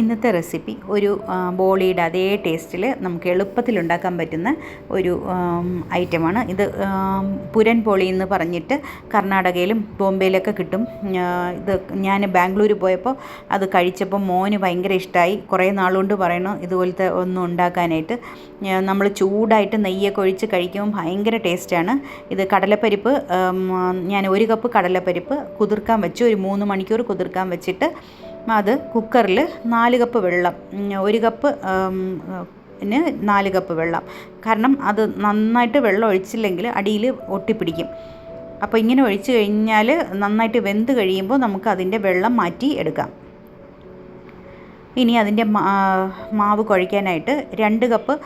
ഇന്നത്തെ റെസിപ്പി ഒരു ബോളിയുടെ അതേ ടേസ്റ്റിൽ നമുക്ക് എളുപ്പത്തിൽ ഉണ്ടാക്കാൻ പറ്റുന്ന ഒരു ഐറ്റമാണ്. ഇത് പുരൻ പോളി എന്ന് പറഞ്ഞിട്ട് കർണാടകയിലും ബോംബെയിലൊക്കെ കിട്ടും. ഇത് ഞാൻ ബാംഗ്ലൂർ പോയപ്പോൾ അത് കഴിച്ചപ്പോൾ മോന് ഭയങ്കര ഇഷ്ടമായി കുറേ നാളുകൊണ്ട് പറയണു ഇതുപോലത്തെ ഒന്നും ഉണ്ടാക്കാനായിട്ട്. നമ്മൾ ചൂടായിട്ട് നെയ്യൊക്കെ ഒഴിച്ച് കഴിക്കുമ്പോൾ ഭയങ്കര ടേസ്റ്റാണ് ഇത് കടലപ്പരിപ്പ് ഞാൻ ഒരു കപ്പ് കടലപ്പരിപ്പ് കുതിർക്കാൻ വെച്ച്. ഒരു മൂന്ന് മണിക്കൂർ കുതിർക്കാൻ വെച്ചിട്ട് അത് കുക്കറിൽ നാല് കപ്പ് വെള്ളം. ഒരു കപ്പ് നാല് കപ്പ് വെള്ളം. കാരണം അത് നന്നായിട്ട് വെള്ളം ഒഴിച്ചില്ലെങ്കിൽ അടിയിൽ ഒട്ടിപ്പിടിക്കും. അപ്പോൾ ഇങ്ങനെ ഒഴിച്ചു കഴിഞ്ഞാൽ നന്നായിട്ട് വെന്ത് കഴിയുമ്പോൾ നമുക്ക് അതിന്റെ വെള്ളം മാറ്റി എടുക്കാം. ഇനി അതിന്റെ മാവ് കുഴയ്ക്കാനായിട്ട് രണ്ട് കപ്പ്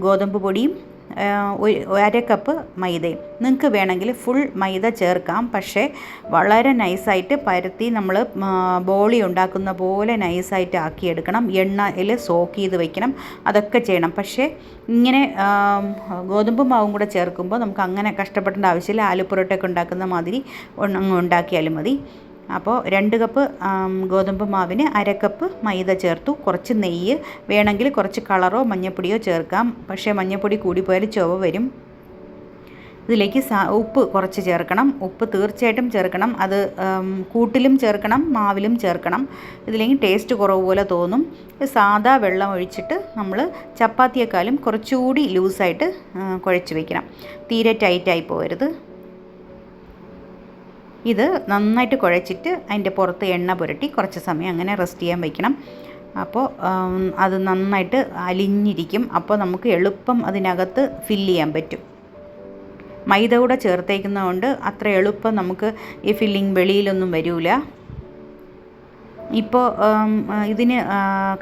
ഗോതമ്പ് പൊടിയും അര കപ്പ് മൈദയും. നിങ്ങൾക്ക് വേണമെങ്കിൽ ഫുൾ മൈദ ചേർക്കാം. പക്ഷേ വളരെ നൈസായിട്ട് പരത്തി നമ്മൾ ബോളി ഉണ്ടാക്കുന്ന പോലെ നൈസായിട്ട് ആക്കിയെടുക്കണം. എണ്ണയിൽ സോക്ക് ചെയ്ത് വെക്കണം. അതൊക്കെ ചെയ്യണം. പക്ഷേ ഇങ്ങനെ ഗോതമ്പ് മാവും കൂടെ ചേർക്കുമ്പോൾ നമുക്ക് അങ്ങനെ കഷ്ടപ്പെടേണ്ട ആവശ്യമില്ല. ആലു പൊറോട്ടയൊക്കെ ഉണ്ടാക്കുന്ന മാതിരി ഉണ്ടാക്കിയാലും മതി. അപ്പോൾ രണ്ട് കപ്പ് ഗോതമ്പ് മാവിന് അര കപ്പ് മൈദ ചേർത്തു. കുറച്ച് നെയ്യ് വേണമെങ്കിൽ കുറച്ച് കളറോ മഞ്ഞപ്പൊടിയോ ചേർക്കാം. പക്ഷേ മഞ്ഞപ്പൊടി കൂടിപ്പോയാൽ ചുവ വരും. ഇതിലേക്ക് ഉപ്പ് കുറച്ച് ചേർക്കണം. ഉപ്പ് തീർച്ചയായിട്ടും ചേർക്കണം. അത് കൂട്ടിലും ചേർക്കണം മാവിലും ചേർക്കണം. ഇതിലേക്ക് ടേസ്റ്റ് കുറവ് പോലെ തോന്നും. സാദാ വെള്ളം ഒഴിച്ചിട്ട് നമ്മൾ ചപ്പാത്തിയേക്കാളും കുറച്ചുകൂടി ലൂസായിട്ട് കുഴച്ച് വയ്ക്കണം തീരെ ടൈറ്റായി പോകരുത്. ഇത് നന്നായിട്ട് കുഴച്ചിട്ട് അതിന്റെ പുറത്ത് എണ്ണ പുരട്ടി കുറച്ച് സമയം അങ്ങനെ റെസ്റ്റ് ചെയ്യാൻ വയ്ക്കണം അപ്പോൾ അത് നന്നായിട്ട് അലിഞ്ഞിരിക്കും. അപ്പോൾ നമുക്ക് എളുപ്പം അതിനകത്ത് ഫില്ല് ചെയ്യാൻ പറ്റും. മൈദ കൂടെ ചേർത്തേക്കുന്നതുകൊണ്ട് അത്ര എളുപ്പം നമുക്ക് ഈ ഫില്ലിംഗ് വെളിയിലൊന്നും വരില്ല ഇപ്പോൾ ഇതിന്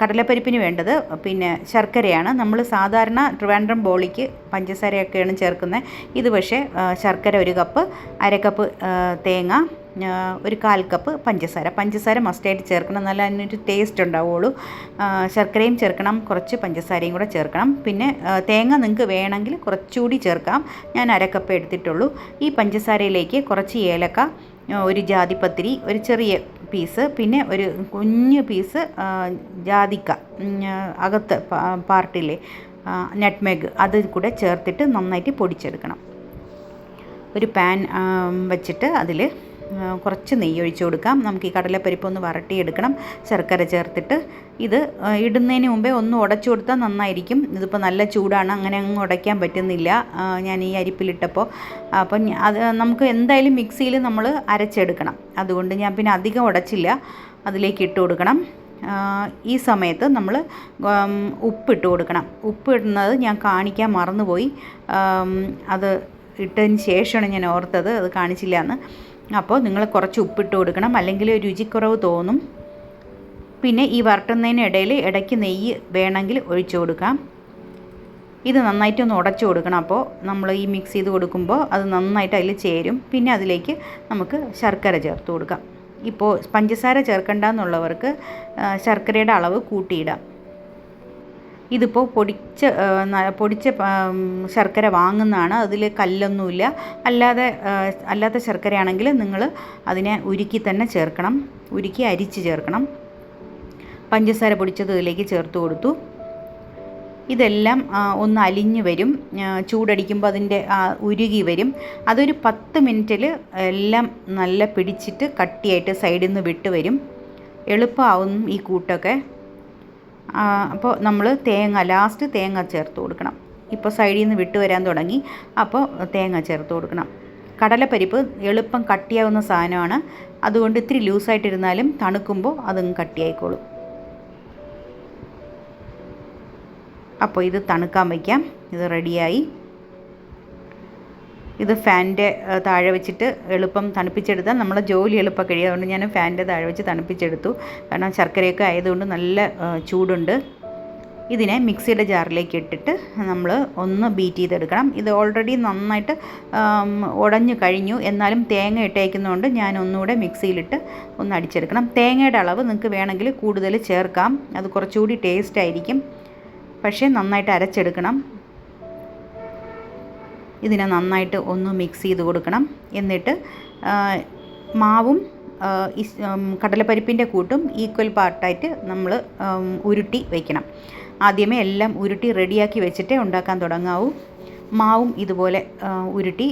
കടലപ്പരിപ്പിന് വേണ്ടത് പിന്നെ ശർക്കരയാണ്. നമ്മൾ സാധാരണ ട്രിവാൻഡ്രം ബോളിക്ക് പഞ്ചസാരയൊക്കെയാണ് ചേർക്കുന്നത് ഇത് പക്ഷേ ശർക്കര ഒരു കപ്പ് അര കപ്പ് തേങ്ങ ഒരു കാൽ കപ്പ് പഞ്ചസാര. പഞ്ചസാര മസ്റ്റായിട്ട് ചേർക്കണം നല്ല അതിനൊരു ടേസ്റ്റ് ഉണ്ടാവുള്ളൂ. ശർക്കരയും ചേർക്കണം കുറച്ച് പഞ്ചസാരയും കൂടെ ചേർക്കണം. പിന്നെ തേങ്ങ നിങ്ങൾക്ക് വേണമെങ്കിൽ കുറച്ചുകൂടി ചേർക്കാം. ഞാൻ അര കപ്പ് എടുത്തിട്ടുള്ളൂ. ഈ പഞ്ചസാരയിലേക്ക് കുറച്ച് ഏലക്ക ഒരു ജാതിപത്രി ഒരു ചെറിയ പീസ് പിന്നെ ഒരു കുഞ്ഞ് പീസ് ജാതിക്ക അകത്ത് പാർട്ടിലെ നെറ്റ്മെഗ് അത് കൂടെ ചേർത്തിട്ട് നന്നായിട്ട് പൊടിച്ചെടുക്കണം. ഒരു പാൻ വെച്ചിട്ട് അതിൽ കുറച്ച് നെയ്യ് ഒഴിച്ച് കൊടുക്കാം. നമുക്ക് ഈ കടലപ്പരിപ്പ് ഒന്ന് വരട്ടിയെടുക്കണം. ശർക്കര ചേർത്തിട്ട് ഇത് ഇടുന്നതിന് മുമ്പേ ഒന്ന് ഉടച്ചു കൊടുത്താൽ നന്നായിരിക്കും. ഇതിപ്പോൾ നല്ല ചൂടാണ് അങ്ങനെ അങ്ങ് ഉടയ്ക്കാൻ പറ്റുന്നില്ല. ഞാൻ ഈ അരിപ്പിലിട്ടപ്പോൾ അപ്പം അത് നമുക്ക് എന്തായാലും മിക്സിയിൽ നമ്മൾ അരച്ചെടുക്കണം. അതുകൊണ്ട് ഞാൻ പിന്നെ അധികം ഉടച്ചില്ല. അതിലേക്ക് ഇട്ട് കൊടുക്കണം. ഈ സമയത്ത് നമ്മൾ ഉപ്പിട്ട് കൊടുക്കണം. ഉപ്പ് ഇടുന്നത് ഞാൻ കാണിക്കാൻ മറന്നുപോയി. അത് ഇട്ടതിന് ശേഷമാണ് ഞാൻ ഓർത്തത്. അത് കാണിച്ചില്ല എന്ന് അപ്പോൾ നിങ്ങൾ കുറച്ച് ഉപ്പിട്ട് കൊടുക്കണം. അല്ലെങ്കിൽ രുചിക്കുറവ് തോന്നും. പിന്നെ ഈ വരട്ടുന്നതിനിടയിൽ ഇടയ്ക്ക് നെയ്യ് വേണമെങ്കിൽ ഒഴിച്ചു കൊടുക്കാം. ഇത് നന്നായിട്ട് ഒന്ന് ഉടച്ചു കൊടുക്കണം. അപ്പോൾ നമ്മൾ ഈ മിക്സ് ചെയ്ത് കൊടുക്കുമ്പോൾ അത് നന്നായിട്ട് അതിൽ ചേരും. പിന്നെ അതിലേക്ക് നമുക്ക് ശർക്കര ചേർത്ത് കൊടുക്കാം. ഇപ്പോൾ പഞ്ചസാര ചേർക്കണ്ട എന്നുള്ളവർക്ക് ആ, ശർക്കരയുടെ അളവ് കൂട്ടിയിടാം. ഇതിപ്പോൾ പൊടിച്ച പൊടിച്ച ശർക്കര വാങ്ങുന്നതാണ്. അതിൽ കല്ലൊന്നുമില്ല. അല്ലാതെ അല്ലാത്ത ശർക്കരയാണെങ്കിൽ നിങ്ങൾ അതിനെ ഉരുക്കി തന്നെ ചേർക്കണം. ഉരുക്കി അരിച്ച് ചേർക്കണം. പഞ്ചസാര പൊടിച്ചത് ഇതിലേക്ക് ചേർത്ത് കൊടുത്തു. ഇതെല്ലാം ഒന്ന് അലിഞ്ഞ് വരും. ചൂടടിക്കുമ്പോൾ അതിന്റെ ഉരുകി വരും. അതൊരു പത്ത് മിനിറ്റിൽ എല്ലാം നല്ല പിടിച്ചിട്ട് കട്ടിയായിട്ട് സൈഡിൽ നിന്ന് വിട്ട് വരും. എളുപ്പമാവും ഈ കൂട്ടൊക്കെ. അപ്പോൾ നമ്മൾ തേങ്ങ ലാസ്റ്റ് തേങ്ങ ചേർത്ത് കൊടുക്കണം. ഇപ്പോൾ സൈഡിൽ നിന്ന് വിട്ട് വരാൻ തുടങ്ങി. അപ്പോൾ തേങ്ങ ചേർത്ത് കൊടുക്കണം. കടലപ്പരിപ്പ് എളുപ്പം കട്ടിയാവുന്ന സാധനമാണ്. അതുകൊണ്ട് ഇത്തിരി ലൂസായിട്ടിരുന്നാലും തണുക്കുമ്പോൾ അതങ്ങ് കട്ടിയായിക്കോളും. അപ്പോൾ ഇത് തണുക്കാൻ വയ്ക്കാം. ഇത് റെഡിയായി ഇത് ഫാനിന്റെ താഴെ വെച്ചിട്ട് എളുപ്പം തണുപ്പിച്ചെടുത്താൽ നമ്മളെ ജോലി എളുപ്പം കഴിയും. അതുകൊണ്ട് ഞാൻ ഫാനിന്റെ താഴെ വെച്ച് തണുപ്പിച്ചെടുത്തു. കാരണം ശർക്കരയൊക്കെ ആയതുകൊണ്ട് നല്ല ചൂടുണ്ട്. ഇതിനെ മിക്സിയുടെ ജാറിലേക്ക് ഇട്ടിട്ട് നമ്മൾ ഒന്ന് ബീറ്റ് ചെയ്തെടുക്കണം. ഇത് ഓൾറെഡി നന്നായിട്ട് ഉടഞ്ഞു കഴിഞ്ഞു. എന്നാലും തേങ്ങ ഇട്ടേക്കുന്നതുകൊണ്ട് ഞാൻ ഒന്നുകൂടെ മിക്സിയിലിട്ട് ഒന്ന് അടിച്ചെടുക്കണം. തേങ്ങയുടെ അളവ് നിങ്ങൾക്ക് വേണമെങ്കിൽ കൂടുതൽ ചേർക്കാം. അത് കുറച്ചുകൂടി ടേസ്റ്റ് ആയിരിക്കും. പക്ഷേ നന്നായിട്ട് അരച്ചെടുക്കണം. ഇതിനെ നന്നായിട്ട് ഒന്ന് മിക്സ് ചെയ്ത് കൊടുക്കണം. എന്നിട്ട് മാവും കടലപ്പരിപ്പിന്റെ കൂട്ടും ഈക്വൽ പാർട്ടായിട്ട് നമ്മൾ ഉരുട്ടി വയ്ക്കണം ആദ്യമേ എല്ലാം ഉരുട്ടി റെഡിയാക്കി വെച്ചിട്ടേ ഉണ്ടാക്കാൻ തുടങ്ങാവൂ. മാവും ഇതുപോലെ ഉരുട്ടി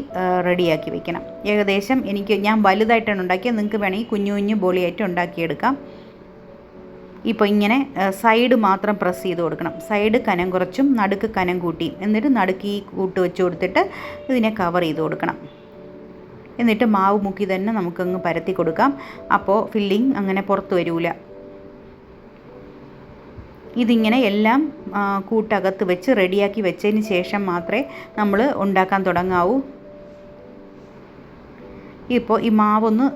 റെഡിയാക്കി വെക്കണം. ഏകദേശം എനിക്ക് ഞാൻ വലുതായിട്ടാണ് ഉണ്ടാക്കിയത്. നിങ്ങൾക്ക് വേണമെങ്കിൽ കുഞ്ഞു കുഞ്ഞു ബോളിയായിട്ട് ഉണ്ടാക്കിയെടുക്കാം. ഇപ്പോൾ ഇങ്ങനെ സൈഡ് മാത്രം പ്രസ് ചെയ്ത് കൊടുക്കണം. സൈഡ് കനം കുറച്ചും നടുക്ക് കനം കൂട്ടിയും എന്നിട്ട് നടുക്ക് ഈ കൂട്ട് വെച്ച് കൊടുത്തിട്ട് ഇതിനെ കവർ ചെയ്ത് കൊടുക്കണം. എന്നിട്ട് മാവ് മുക്കി തന്നെ നമുക്കങ്ങ് പരത്തി കൊടുക്കാം. അപ്പോൾ ഫില്ലിങ് അങ്ങനെ പുറത്ത് വരില്ല ഇതിങ്ങനെ എല്ലാം കൂട്ടകത്ത് വെച്ച് റെഡിയാക്കി വെച്ചതിന് ശേഷം മാത്രമേ നമ്മൾ ഉണ്ടാക്കാൻ തുടങ്ങാവൂ. ഇപ്പോൾ ഈ മാവൊന്ന്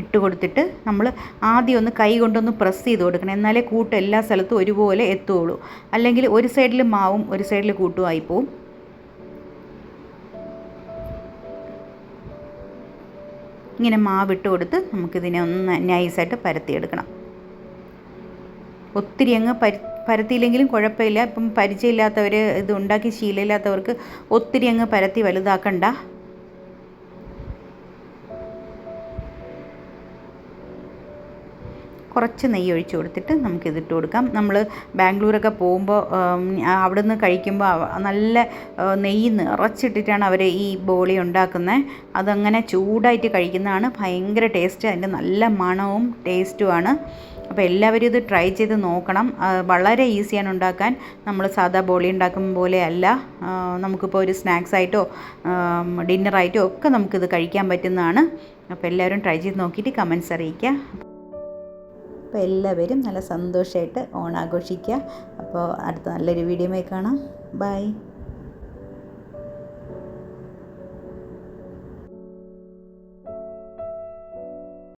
ഇട്ട് കൊടുത്തിട്ട് നമ്മൾ ആദ്യം ഒന്ന് കൈ കൊണ്ടൊന്ന് പ്രസ് ചെയ്ത് കൊടുക്കണം. എന്നാലേ കൂട്ട് എല്ലാ സ്ഥലത്തും ഒരുപോലെ എത്തുകയുള്ളൂ അല്ലെങ്കിൽ ഒരു സൈഡിൽ മാവും ഒരു സൈഡിൽ കൂട്ടും ആയിപ്പോവും. ഇങ്ങനെ മാവ് ഇട്ട് കൊടുത്ത് നമുക്കിതിനെ ഒന്ന് നൈസായിട്ട് പരത്തിയെടുക്കണം. ഒത്തിരി അങ്ങ് പരി പരത്തിയില്ലെങ്കിലും കുഴപ്പമില്ല. ഇപ്പം പരിചയമില്ലാത്തവർ ഇത് ഉണ്ടാക്കി ശീലമില്ലാത്തവർക്ക് ഒത്തിരി അങ്ങ് പരത്തി വലുതാക്കണ്ട. കുറച്ച് നെയ്യ് ഒഴിച്ച് കൊടുത്തിട്ട് നമുക്കിത് ഇട്ട് കൊടുക്കാം. നമ്മൾ ബാംഗ്ലൂരൊക്കെ പോകുമ്പോൾ അവിടെ നിന്ന് കഴിക്കുമ്പോൾ നല്ല നെയ്യ് നിറച്ചിട്ടിട്ടാണ് അവർ ഈ ബോളി ഉണ്ടാക്കുന്നത് അതങ്ങനെ ചൂടായിട്ട് കഴിക്കുന്നതാണ്. ഭയങ്കര ടേസ്റ്റ് അതിന്റെ നല്ല മണവും ടേസ്റ്റുമാണ് അപ്പോൾ എല്ലാവരും ഇത് ട്രൈ ചെയ്ത് നോക്കണം. വളരെ ഈസിയാണ് ഉണ്ടാക്കാൻ. നമ്മൾ സാധാ ബോളി ഉണ്ടാക്കും പോലെ അല്ല. നമുക്കിപ്പോൾ ഒരു സ്നാക്സ് ആയിട്ടോ ഡിന്നറായിട്ടോ ഒക്കെ നമുക്കിത് കഴിക്കാൻ പറ്റുന്നതാണ്. അപ്പോൾ എല്ലാവരും ട്രൈ ചെയ്ത് നോക്കിയിട്ട് കമൻസ് അറിയിക്കുക. അപ്പോൾ എല്ലാവരും നല്ല സന്തോഷമായിട്ട് ഓണാഘോഷിക്കുക. അപ്പോൾ അടുത്ത നല്ലൊരു വീഡിയോ കാണാം. ബൈ